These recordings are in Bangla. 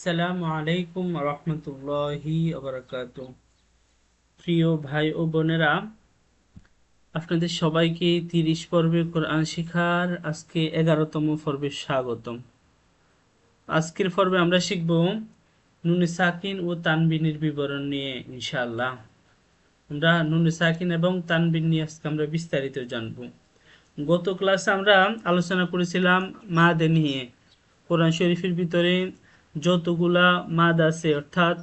আসসালামু আলাইকুম রহমতুল্লাহি আবরাকাত প্রিয় ভাই ও বোনেরা, আপনাদের সবাইকে তিরিশ পর্বে কোরআন শিখার আজকে এগারোতম পর্বে স্বাগতম। আজকের পর্বে আমরা শিখব নুনে সাকিন ও তানবিনের বিবরণ নিয়ে, ইনশাআল্লাহ। আমরা নুনে সাকিন এবং তানবিন নিয়ে আজকে আমরা বিস্তারিত জানব। গত ক্লাসে আমরা আলোচনা করেছিলাম মাদে নিয়ে। কোরআন শরীফের ভিতরে যতগুলা মাদ আছে, অর্থাৎ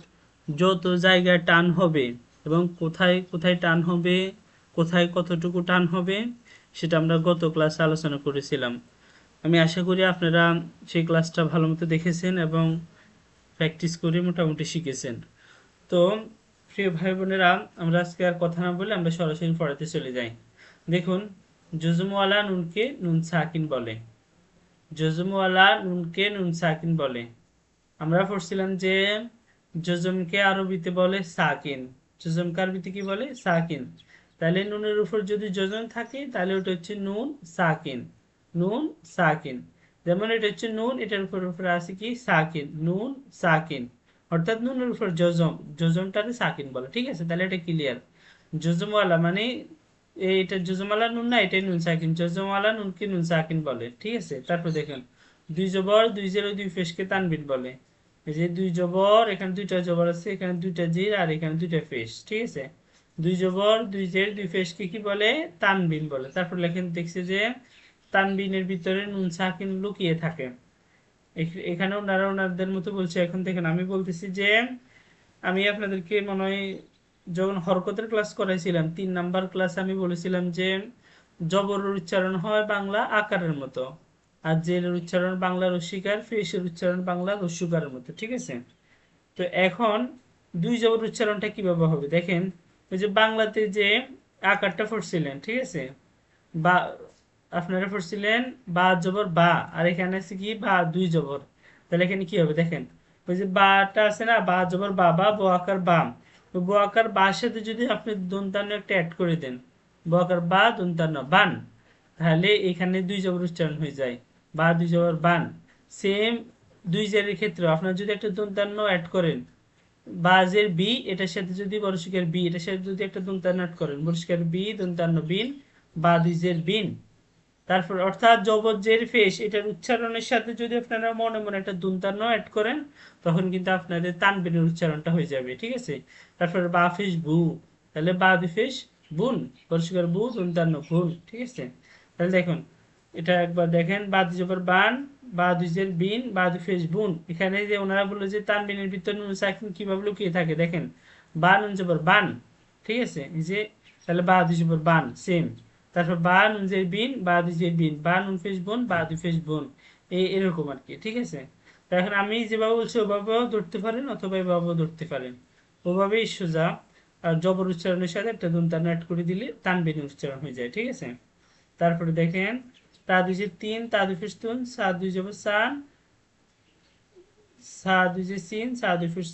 যত জায়গায় টান হবে এবং কোথায় কোথায় টান হবে, কোথায় কতটুকু টান হবে, সেটা আমরা গত ক্লাসে আলোচনা করেছিলাম। আমি আশা করি আপনারা সেই ক্লাসটা ভালো মতো দেখেছেন এবং প্র্যাকটিস করে মোটামুটি শিখেছেন। তো প্রিয় ভাই বোনেরা, আমরা আজকে আর কথা না বলে আমরা সরাসরি পড়াতে চলে যাই। দেখুন জুজুমওয়ালা নুনকে নুন সাকিন বলে। জজমওয়ালা নুনকে নুন সাকিন বলে। আমরা পড়ছিলাম যে জজমকে আরবিতে বলে সাকিন। জজমকে আরবিতে কি বলে? সাকিন। তাহলে নুনের উপর যদি জজম থাকে, তাহলে ওটা হচ্ছে নুন সাকিন। নুন সাকিন। যেমন এটা হচ্ছে নুন, এটার উপর উপরে আছে কি? সাকিন। নুন সাকিন। অর্থাৎ নুনের উপর জজম জজমটারে সাকিন বলে। ঠিক আছে? তাহলে এটা ক্লিয়ার জজমওয়ালা মানে এটা জজমওয়ালা নুন না, এটাই নুন সাকিন। জজমওয়ালা নুনকে নুন সাকিন বলে। ঠিক আছে? তারপর দেখেন। দুই জবর, দুই জেরো, দুই ফেসকে তানবিন বলে। যে দুই জবর, এখানে দুইটা জবর আছে, এখানে দুইটা জির আর এখানে দুইটা ফেস, ঠিক আছে? দুই জবর, দুই জের, দুই ফেসকে কি বলে? তানবিন বলে। তারপর লেখেন, দেখছে যে তানবিনের ভিতরে নুন সাকিন লুকিয়ে থাকে। এখানে ওনারা ওনাদের মতো বলছে, এখন দেখেন, আমি বলতেছি যে আমি আপনাদেরকে মনে হয় যখন হরকতের ক্লাস করাইছিলাম, তিন নাম্বার ক্লাসে আমি বলেছিলাম যে জবর উচ্চারণ হয় বাংলা আকারের মতো। আর জেলের উচ্চারণ বাংলা রসিকার ফেসের উচ্চারণ বাংলা রস্যকারের মতো ঠিক আছে? তো এখন দুই জবর উচ্চারণটা কীভাবে হবে? দেখেন, ওই যে বাংলাতে যে আকারটা পড়ছিলেন, ঠিক আছে? বা, আপনারা পড়ছিলেন বা জবর বা, আর এখানে আছে কি বা, দুই জবর। তাহলে এখানে কি হবে? দেখেন, ওই যে বাটা আছে না, বা, জবর, বা বা, ব আকার বাম ব আকার বা সাথে যদি আপনি দন্তান্ন একটা অ্যাড করে দেন, ব আকার, বা, দন্তান্ন, বান, তাহলে এখানে দুই জবর উচ্চারণ হয়ে যায়। বা দুই জবর বান। সেম দুই জেরের ক্ষেত্রে আপনার যদি একটা দন্তান্ন অ্যাড করেন বাজের বি এটার সাথে যদি বর্ষিকের বি এটার সাথে যদি একটা দন্তান্ন অ্যাড করেন বর্ষিকের বি দন্তান্ন বিন, বা দুই জের বিন। তারপর অর্থাৎ জবজ্জের ফেস, এটার উচ্চারণের সাথে যদি আপনারা মনে মনে একটা দুন্তান্ন অ্যাড করেন, তখন কিন্তু আপনাদের তানবিনের উচ্চারণটা হয়ে যাবে, ঠিক আছে? তারপর বা ফেস বু, তাহলে বা ফেস বুন পরিষ্কার বু দুন্তান্ন ভুল, ঠিক আছে? তাহলে দেখুন এটা একবার দেখেন বা জবর বান বা দুজের বিন বা ফেস বুন। এখানে যে ওনারা বলল যে তানবিনের ভিতর নুন সাকিন কীভাবে লুকিয়ে থাকে, দেখেন বা নুন জবর বান, ঠিক আছে? যে, তাহলে বা জবর বান সেম তারপর বা নুন যে বিন বা যে বিন বা নুন ফেস বোন বা দু ফেস বোন, এই এরকম আর কি, ঠিক আছে? এখন আমি যেভাবে বলছি, ওভাবেও ধরতে পারেন অথবা এভাবেও ধরতে পারেন। ওভাবেই সোজা আর জবর উচ্চারণের সাথে একটা দুনতান অ্যাড করে দিলে তানবিন উচ্চারণ হয়ে যায়, ঠিক আছে? তারপরে দেখেন তা দুই তিন তা দুই ফেস তুন দুই যাব সান সা দুই যে সিন সা দুই ফেস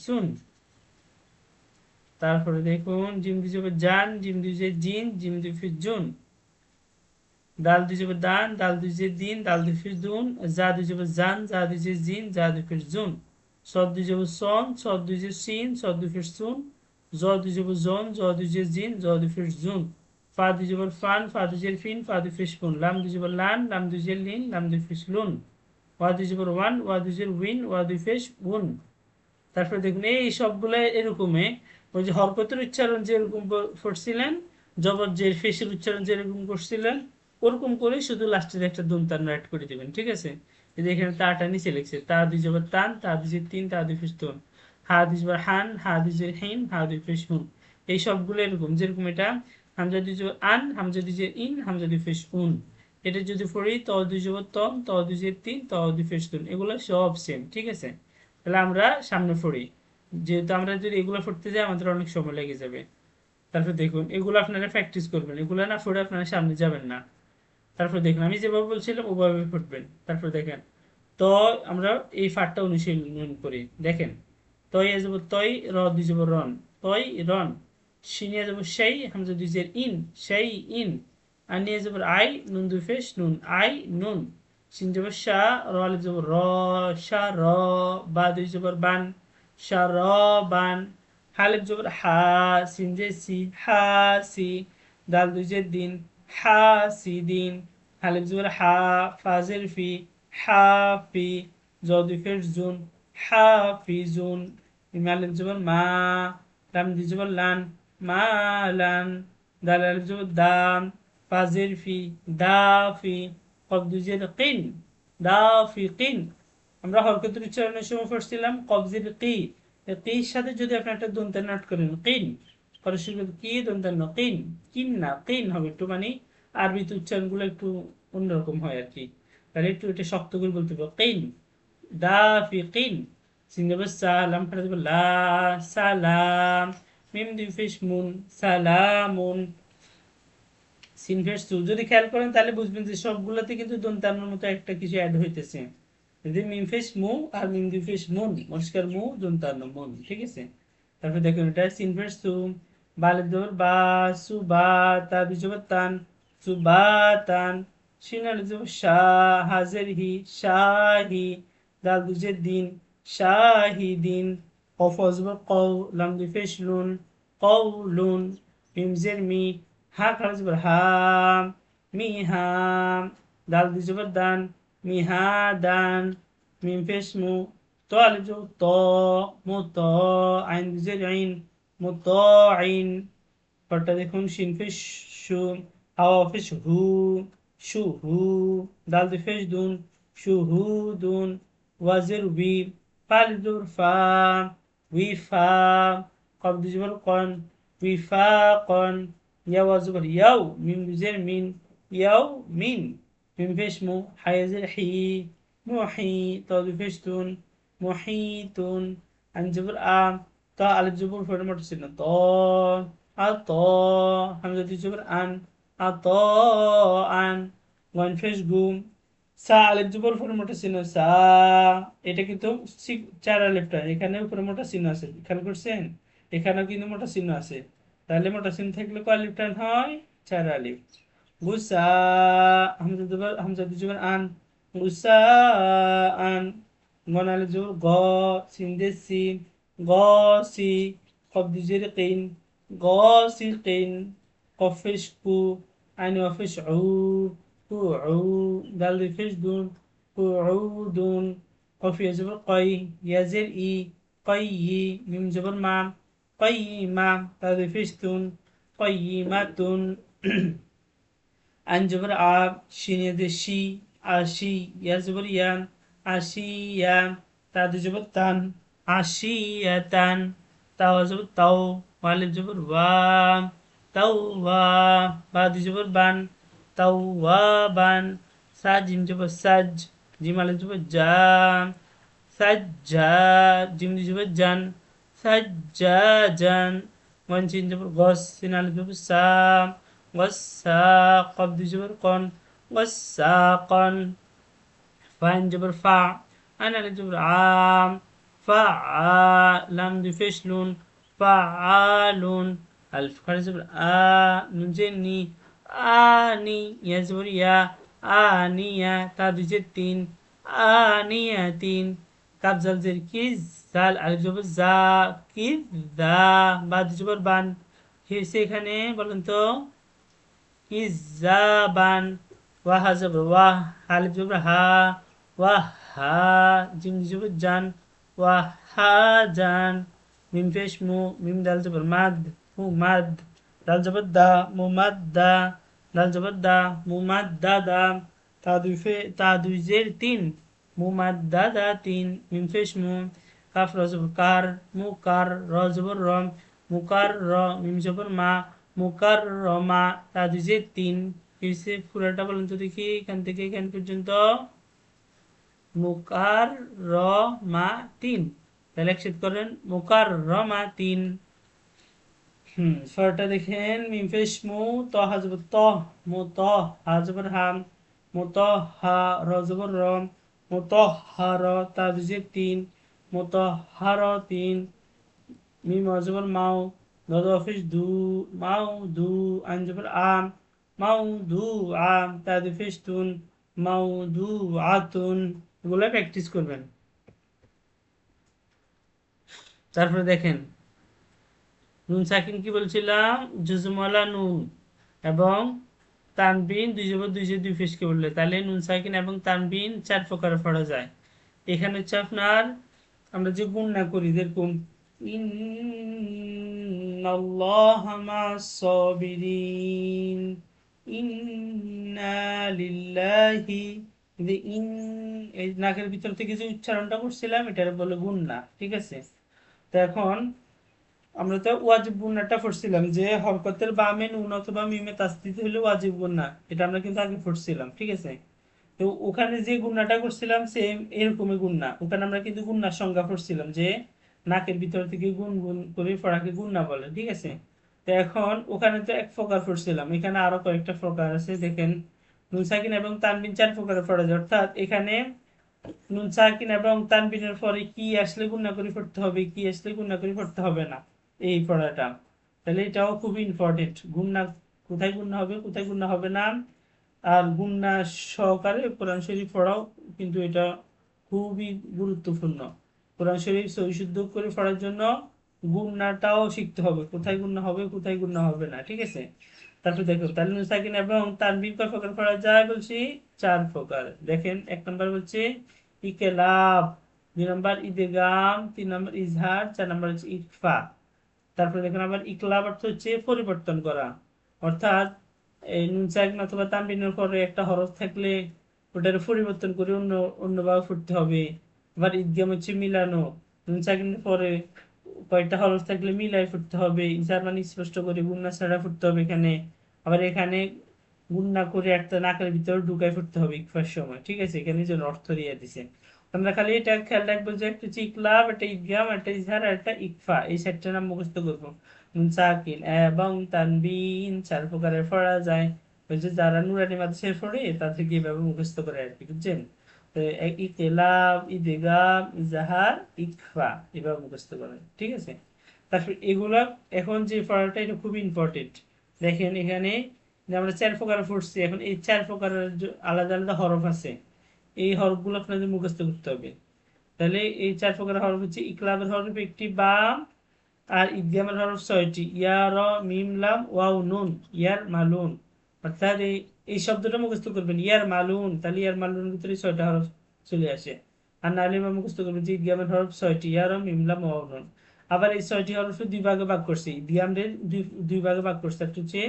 তারপরে দেখুন জিম দুই যাব জান জিম দুই যে জিন জিম দুই ফেস জুন। দাল দুই যাবে দান দাল দুই যে দিন দাল দুই ফির দুন যা দুই যাবে জান যা দুই যে জিন যা দুই ফির জুন। সদ দুই যাবে সন সদ দুই যে সিন সদ দুই ফির সুন জ দুই যাবে জন জ দুই যে জিন জ দুই ফির জুন। ফা যাবে ফান ফা ফিন ফা দুই ফিস ফুন লাম যাবে লান লাম লিন লাম দুই ফিস লুন ওয়া যাবে ওয়ান ওয়া উইন ওয়া ফিস উন তারপরে দেখুন এই সবগুলো এরকমে ওই যে হরকতের উচ্চারণ যেরকম পড়ছিলেন জবর যে ফেসের উচ্চারণ যেরকম করছিলেন ওরকম করে শুধু লাস্টের একটা দুম তান অ্যাড করে দিবেন ঠিক আছে এই যে এখানে তাটা নিচে লিখছে তা দুই জবর তান তা দুই তিন তা দুই ফিস তুন হা দুই জবর হান হা দুই হিন হা দুই ফিস হুন এই সবগুলো এরকম যেরকম এটা হামজা দুই আন, হামজা দুই ইন, হামজা দুই ফিস উন। এটা যদি পড়ি ত দুই তন ত দুই তিন ত দুই ফিস তুন এগুলো সব সেম ঠিক আছে? তাহলে আমরা সামনে পড়ি। যেহেতু আমরা যদি এগুলো পড়তে যাই, আমাদের অনেক সময় লেগে যাবে। তারপর দেখুন, এগুলো আপনারা প্র্যাকটিস করবেন। এগুলো না পড়ে আপনারা সামনে যাবেন না। তারপর দেখুন, আমি যেভাবে বলছিলাম, ওভাবে ফুটবেন তারপর দেখেন তো আমরা এই ফাটটা অনুশীলন করি। দেখেন তই যাব তই র দুই যাব রন। তই রন। সিনিয়া যাব সেই হামজা দুই ইন সেই ইন আর নিয়ে যাব আই নুন দুই ফেস নুন আই নুন সিন জবর শা র আলিফ জবর র শা র বা দুই জবর বান শা র বান হালিফ জবর হা সিন জে সি হা সি দাল দুই জের দিন হা সি দিন হালিফ জবর হা ফাজের ফি হা ফি জদু ফের জুন হা ফি জুন ইমালিফ জবর মা লাম দি জবর লান আলিফ জবর দাম ফাজের ফি কবদুজের কিন দা ফি কিন আমরা হরকতের উচ্চারণের সময় পড়ছিলাম কবজির কি। কির সাথে যদি আপনি একটা দন্তের নাট করেন, কিন। পরে কি দন্তের ন কিন কিন না কিন হবে একটু মানে আরবিতে উচ্চারণগুলো একটু অন্যরকম হয় আর কি। তাহলে একটু এটা শক্ত করে বলতে হবে, কিন দা ফি কিন সিঙ্গাবে সালাম দেবো লা সালাম। মিম দুই ফিস মুন সালামুন সিনভের সু যদি খেয়াল করেন, তাহলে বুঝবেন যে সবগুলোতে কিন্তু দন্তানোর মতো একটা কিছু অ্যাড হইতেছে। যদি মিম ফেস মু আর মিম দুই ফেস মুন মস্কার মু দন্তান্ন মুন ঠিক আছে? তারপর দেখুন এটা সিনভের সু বালের দোর বা সু বা তা দুজবার তান সু বা তান সিনাল শাহ হাজের হি, শাহি দাল দুজের দিন, শাহিদিন। কফ অজবর কৌ লাম দুই ফেস লুন কৌ লুন মিমজের মি হা খারাজ জবর হাম মি হাম দাল দুই জবর দান মি হা দান মিম ফেস মু তো আলিফ জবর ত মু ত আইন দুজের আইন মু ত আইন পরটা দেখুন শিন ফেস শু হাওয়া ফেস হু শু হু দাল দুই ফেস দুন শু হু দুন ওয়াজের উই ফাল জবর ফা উই ফা কব দুই জবর কন উই ফা কন ইয়া ওয়াজবর ইয়াও মিম দুজের মিন ইয়াও মিন মিম ফেস মু হায়াজের হি সা আলিফ জবর ফের মট ছিল সা এটা কিন্তু চার আলিফটা এখানে উপরে মোটা চিহ্ন আছে। খেয়াল করছেন? এখানেও কিন্তু মোটা চিহ্ন আছে। তাহলে মোটা চিহ্ন থাকলে কয় আলিফ টান হয়? চার আলিফ গুসা, হামজা জবর আন। গুসা, আন। গন গ, সিন দে গ, সি কব দিজের গ, সি কিন কফিস কু, আইন অফিস উ। قعود دال فجد قعود قف يزبر قي يزر إي قي ميم زبر ما قيمة دال فجد قيمة أن زبر آب شين يد شي عشي يزبر يان عشيا تاد زبر تان عشية تان تاو زبر تاو والد زبر وا تاو وا بعد زبر بان توابان ساج جيم جبا سج جيم على جبا جام سجا جيم جبا جن سجاجا. وان جيم جبا غس سين على جبا سام غصا قبض جبر قن. والساقا فان جبر فع أنا لجبر عام فعا لام دي فشلون فعالون الف كان جبر آ نجني আনি ইয়াজবরিয়া আনিয়া তা তিন আনিয়া তিন কাপ জালজের কি জাল আলিফ জবর জা, কি দা বা দুজবর বান। কি এখানে, বলুন তো, কি জা বান? ওয়াহা জবর ওয়াহ আলিফ জবর হা, ওয়াহ হা জিম জবর জান, ওয়াহ হা জান। মিম ফেশ মু, মিম দাল জবর মাদ, মু মাদ দাল জবর দা, মু মাদ দা। দাল জবর দা মু মাদ দা দা তা দুই ফে তা দুই জের তিন মুমাদ্দাদাতিন মিম পেশ মু কাফ রজবর কার, মুকার রজবর রম, মুকার র, মিম জবর মা, মুকার রমা তা দুই তিন। ফিরসে পুরাটা বলেন তো দেখি, এখান থেকে এখান পর্যন্ত। মুকার র মা তিন। তাহলে করেন, মুকার র মা তিন। হুম ফরটা দেখেন, মিম পেশ মু ত হাজবর ত, মু ত হাজবর হাম, মু ত হা রজবর রম মুতহহার তাবজি তিন মুতহহার তিন, মিম অজবর মাও দদ অফিস দু মাও দু আঞ্জবর আম মাও দু আম তাদ ফিস তুন মাউদুআতুন এগুলো প্র্যাকটিস করবেন। তারপরে দেখেন নুন সাকিন কি বলছিলাম? জুজুমলা নুন এবং তানবিন, দুই জবর, দুই যে দুই ফেসকে বললে। তাহলে নুন সাকিন এবং তানবিন চার প্রকারে পড়া যায়। এখানে হচ্ছে আপনার, আমরা যে গুণনা করি, যেরকম নাকের ভিতর থেকে যে উচ্চারণটা করছিলাম, এটার বলে গুণনা ঠিক আছে? তো এখন আমরা তো ওয়াজিব গুণনাটা পড়ছিলাম যে হরকতের বামে নুন অথবা মিমে তাসদিদ হলে ওয়াজিব গুণনা এটা আমরা কিন্তু আগে পড়ছিলাম, ঠিক আছে? তো ওখানে যে গুণনাটা করছিলাম সেম এরকমই গুণনা ওখানে আমরা কিন্তু গুণনার সংজ্ঞা পড়ছিলাম যে নাকের ভিতর থেকে গুন গুন করে পড়াকে গুণনা বলে, ঠিক আছে? তো এখন ওখানে তো এক প্রকার পড়ছিলাম। এখানে আরও কয়েকটা প্রকার আছে, দেখেন। নুন সাকিন এবং তানবিন চার প্রকারে পড়া যায়। অর্থাৎ এখানে নুন সাকিন এবং তানবিনের পরে কি আসলে গুণনা করে পড়তে হবে, কি আসলে গুণনা করে পড়তে হবে না। এই পড়াটা। তাহলে এটাও খুবই ইম্পর্টেন্ট গুণনা কোথায় গুণনা হবে, কোথায় গুণনা হবে না? আর গুণনা সহকারে কোরআন শরীফ পড়াও কিন্তু এটা খুবই গুরুত্বপূর্ণ। কোরআন শরীফ সহিশুদ্ধ করে পড়ার জন্য গুণনাটাও শিখতে হবে। কোথায় গুণনা হবে, কোথায় গুণনা হবে না, ঠিক আছে? তারপর দেখো তালিম সাকিন এবং তানবির কয় প্রকার পড়া যায় বলছি? চার প্রকার। দেখেন, এক নম্বর বলছে ইকেলাব, দুই নম্বর ইদেগাম তিন নম্বর ইজহার, চার নম্বর হচ্ছে ইকফা তারপরে দেখেন আবার ইকলাব অর্থ হচ্ছে পরিবর্তন করা। অর্থাৎ এই নুন সাকিন অথবা তানবিনের পরে একটা হরফ থাকলে ওটার পরিবর্তন করে অন্য অন্যভাবে ফুটতে হবে। আবার ঈদগাম হচ্ছে মিলানো। নুন সাকিনের পরে কয়েকটা হরফ থাকলে মিলাই ফুটতে হবে। ইজার মানে স্পষ্ট করে গুন্না ছাড়া ফুটতে হবে এখানে। আবার এখানে গুন্না করে একটা নাকের ভিতরে ঢুকাই ফুটতে হবে ইকফার সময়। ঠিক আছে? এখানে যে অর্থ দিয়ে দিছে। আমরা খালি এটা খেয়াল রাখব যে একটা চিকলাভ একটা ইদগাম একটা ইজহার একটা ইকফা। এই চারটা নাম মুখস্থ করব। নুন সাকিন এবং তানবিন, চার প্রকারের পড়া যায়। ওই যারা নুরানি মাদ্রাসায় পড়ে, তাদেরকে এভাবে মুখস্থ করে আর কি, বুঝছেন? ইকলাব ইদেগাম ইজাহার, ইকফা, এভাবে মুখস্থ করে, ঠিক আছে? তারপর এগুলা, এখন যে পড়াটা, এটা খুব ইম্পর্টেন্ট দেখেন এখানে আমরা চার প্রকার পড়ছি, এখন এই চার প্রকারের আলাদা আলাদা হরফ আছে। এই হরফগুলো আপনাদের মুখস্থ করতে হবে। তাহলে এই চার প্রকার হরফ হচ্ছে ইকলাবের হরফ একটি বা আর ইদগামের হরফ ছয়টি। ইয়া, র, মিম, লাম, ওয়াও, নুন, ইয়ার, মালুন। অর্থাৎ এই এই শব্দটা মুখস্থ করবেন, ইয়ার, মালুন। তাহলে ইয়ার, মালুনের ভিতরে ছয়টা হরফ চলে আসে। আর নাহলে বা মুখস্থ করবেন যে ইদগামের হরফ ছয়টি ইয়ার মিম, লাম, ওয়াও, নুন। আবার এই ছয়টি হরফ দুই ভাগে ভাগ করছে। ইদগামের দুই দুই ভাগে ভাগ করছে। একটা হচ্ছে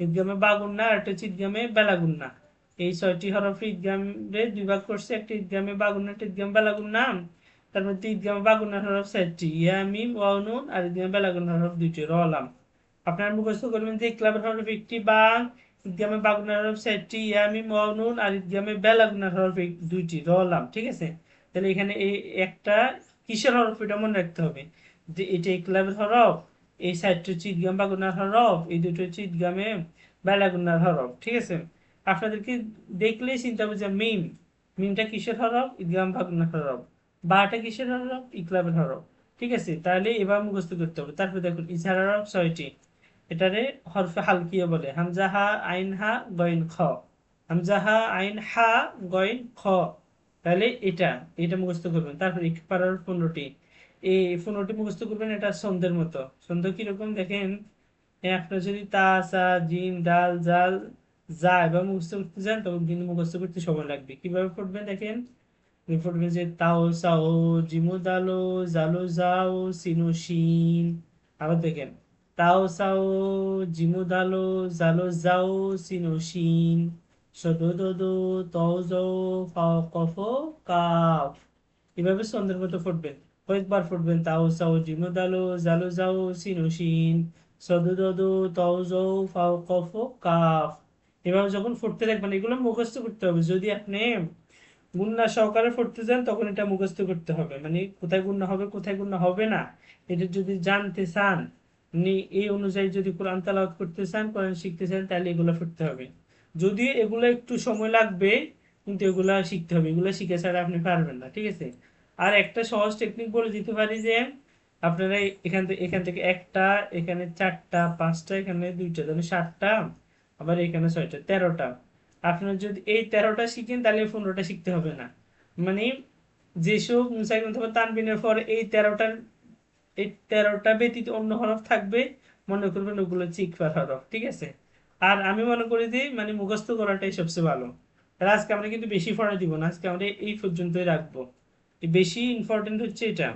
ঈদগামে বাগুন্না আর একটা হচ্ছে ঈদগামে বেলাগুন্না এই ছয়টি হরফ ঈদগামে দুই ভাগ করছে, একটা ঈদগামে বাগুন্না একটা ঈদগামে বেলাগুন্না তার মধ্যে ঈদগামে বাগুন্নার হরফ চারটি ইয়া, মিম, ওয়াও, নুন, আর ঈদগামে বেলাগুন্নার হরফ দুইটি রলাম আপনারা মুখস্থ করবেন যে ইকলাবের হরফ একটি বা ঈদগামে বাগুন্নার হরফ চারটি ইয়া, মিম, ওয়াও, নুন, আর ঈদগামে বেলাগুন্নার হরফ দুইটি রলাম ঠিক আছে? তাহলে এখানে এই একটা কিসের হরফ এটা মনে রাখতে হবে? যে এটা ইকলাবের হরফ, এই সাইডটা হচ্ছে ঈদগাম বাগুন্নার হরফ, এই দুটো হচ্ছে ঈদগামে বেলাগুন্নার হরফ, ঠিক আছে? আপনাদেরকে দেখলেই চিন্তা বুঝা মিম মিমটা কিসের হরফ? ঈদগাম বাগুন্নার হরফ। বাটা কিসের হরফ? ইকলাবের হরফ। ঠিক আছে? তাহলে এবার মুখস্থ করতে হবে। তারপর দেখুন, ইজহার হরফ ছয়টি। এটারে হরফে হালকিয়ে বলে। হামজাহা আইন, হা গইন খ। হামজাহা আইন, হা গইন খ। তাহলে এটা এটা মুখস্থ করবেন। তারপর ইকপারার পনেরোটি। এই পনেরোটি মুখস্থ করবেন, এটা ছন্দের মতো। ছন্দ কীরকম? দেখেন আপনার যদি তা, সা জিম ডাল জাল যা এবার মুখস্থ করতে যান তখন কিন্তু মুখস্থ করতে সময় লাগবে। কীভাবে পড়বেন দেখেন? পড়বেন যে তাও সাও জিমু দালো, জালো যাও, সিনো শিন। আবার দেখেন, তাও সাও জিমু দালো, জালো যাও, সিনো সদো দোদো, তও জও ফাও কফ কাফ এভাবে ছন্দের মতো ফুটবেন। কয়েকবার ফুটবেন, তাও সাও জিমু দালো, জালো যাও, সিনো সদো দোদো, তও জও ফাও কফ কাফ এভাবে যখন পড়তে দেখবেন, এগুলো মুখস্থ করতে হবে। যদি আপনি গুন্না সহকারে পড়তে যান, তখন এটা মুখস্থ করতে হবে। মানে কোথায় গুণনা হবে, কোথায় গুণনা হবে না। এটা যদি জানতে চান আপনি এই অনুযায়ী যদি কোরআন তালাওয়াত করতে চান, কোরআন শিখতে চান, তাহলে এগুলো পড়তে হবে। যদিও এগুলো একটু সময় লাগবে, কিন্তু এগুলা শিখতে হবে। এগুলো শিখে ছাড়া আপনি পারবেন না, ঠিক আছে? আর একটা সহজ টেকনিক বলে দিতে পারি যে, আপনারা এখান থেকে এখান থেকে একটা, এখানে চারটা, পাঁচটা, এখানে দুইটা, তাহলে সাতটা। আবার এখানে ছয়টা তেরোটা। আপনার যদি এই তেরোটা শিখেন, তাহলে পনেরোটা শিখতে হবে না। মানে যেসব মুসাইন অথবা তানবিনের পর এই তেরোটার, এই তেরোটা ব্যতীত অন্য হরফ থাকবে, মনে করবেন ওগুলো হচ্ছে ইকফার হরফ, ঠিক আছে? আর আমি মনে করি যে মানে মুখস্থ করাটাই সবচেয়ে ভালো। তাহলে আজকে আমরা কিন্তু বেশি পড়া দিব না, আজকে আমরা এই পর্যন্তই রাখব। বেশি ইম্পর্টেন্ট হচ্ছে এটা।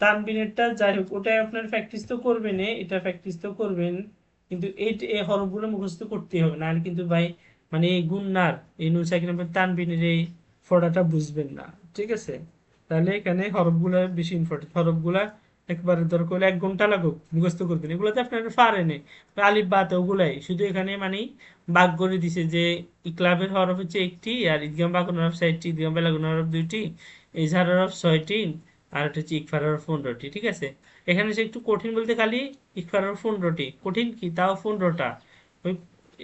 তানবিনেরটা যাই হোক, ওটাই আপনার প্র্যাকটিস তো করবেন এটা প্র্যাকটিস তো করবেন। কিন্তু এই এই হরফগুলো মুখস্থ করতেই হবে। না কিন্তু ভাই মানে এই গুন্নার, এই নুন সাকিন তানবিনের এই ফড়াটা বুঝবেন না। ঠিক আছে? তাহলে এখানে হরফগুলা বেশি ইম্পর্টেন্ট হরফগুলা একবারে দরকার হলে এক ঘণ্টা লাগুক, মুখস্থ করবেন। এগুলোতে আপনার পারেনি আলিফ বাত ওগুলাই, শুধু এখানে মানে বাগ করে দিছে যে ইকলাবের হরফ হচ্ছে একটি, আর ঈদগাম বাগুন হরফ চারটি ঈদগাম বেলাগুন হরফ দুইটি ইজহার হরফ ছয়টি, আর হচ্ছে ইকফার হরফ পনেরোটি। ঠিক আছে? এখানে সে একটু কঠিন বলতে খালি ইকফার হরফ পনেরোটি কঠিন কি? তাও পনেরোটা ওই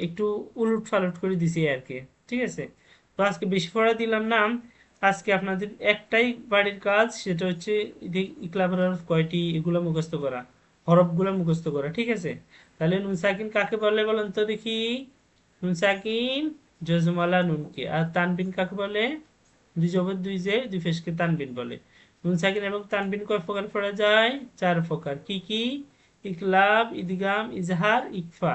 একটু উলট ফালট করে দিছি আর কি ঠিক আছে? তো আজকে বেশি পড়া দিলাম না। আজকে আপনাদের একটাই বাড়ির কাজ, সেটা হচ্ছে ইকলাবের কয়টি, এগুলো মুখস্থ করা। হরফগুলো মুখস্থ করা। ঠিক আছে? তাহলে নুন সাকিন কাকে বলে বলেন তো দেখি? নুন সাকিন জজমালা নুনকে। আর তানবিন কাকে বলে? দুই জবর দুই যে দুই ফেসকে তানবিন বলে। নুন সাকিন এবং তানবিন কয় প্রকার পড়া যায়? চার প্রকার। কি কি? ইকলাব, ইদগাম, ইজহার, ইকফা।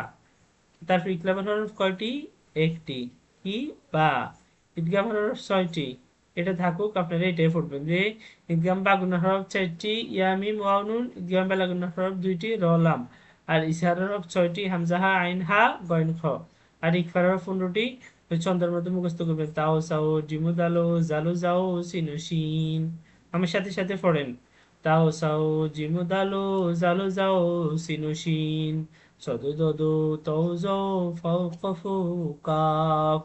তারপর ইকলাবের হরফ কয়টি? একটি। কি? বা। ঈদগাম হরফ ছয়টি। এটা থাকুক, আপনারা এটাই পড়বেন যে ঈদগাম বাগুনা হরফ চারটি ইয়ামিম ওয়াউনুন ঈদগাম বেলাগুনা হরফ দুইটি রলাম আর ইসহার হরফ ছয়টি হামজাহা আইন, হা, গয়ন, খ। আর ইকফার হরফ পনেরোটি চন্দ্রের মধ্যে মুখস্থ করবেন। তাও, সাও, জিমু, দালো, জালো, যাও, সিনু আমার সাথে সাথে পড়েন তাও সাও জিমু দালো, জালো যাও, সিনু সিন সদু দদু তৌ জৌ ফাউ কফু কাফ।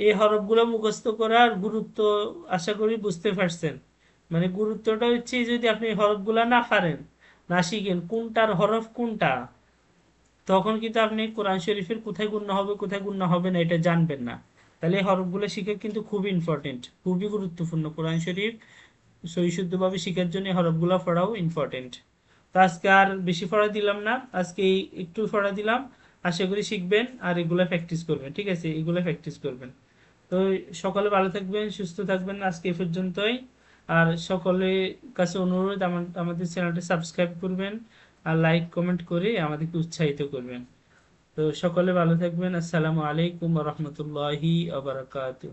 এই হরফগুলো মুখস্থ করার গুরুত্ব আশা করি বুঝতে পারছেন। মানে গুরুত্বটা হচ্ছে যদি আপনি হরফগুলা না পারেন, না শিখেন, কোনটার হরফ কোনটা, তখন কিন্তু আপনি কোরআন শরীফের কোথায় গুণ হবে, কোথায় গুণ হবে না এটা জানবেন না। তাহলে এই হরফগুলো শিখে কিন্তু খুবই ইম্পর্টেন্ট খুবই গুরুত্বপূর্ণ কোরআন শরীফ। সহিশুদ্ধভাবে শিখার জন্য হরফগুলো পড়াও ইম্পর্টেন্ট তো আজকে আর বেশি পড়া দিলাম না, আজকে একটু পড়া দিলাম। আশা করি শিখবেন আর এগুলো প্র্যাকটিস করবেন, ঠিক আছে? এগুলো প্র্যাকটিস করবেন। তো সকলে ভালো থাকবেন, সুস্থ থাকবেন আজকে এ পর্যন্তই। আর সকলের কাছে অনুরোধ আমাদের চ্যানেলটা সাবস্ক্রাইব করবেন আর লাইক কমেন্ট করে আমাদেরকে উৎসাহিত করবেন। তো সকলে ভালো থাকবেন, আসসালামু আলাইকুম রহমতুল্লাহি আবরাকাতু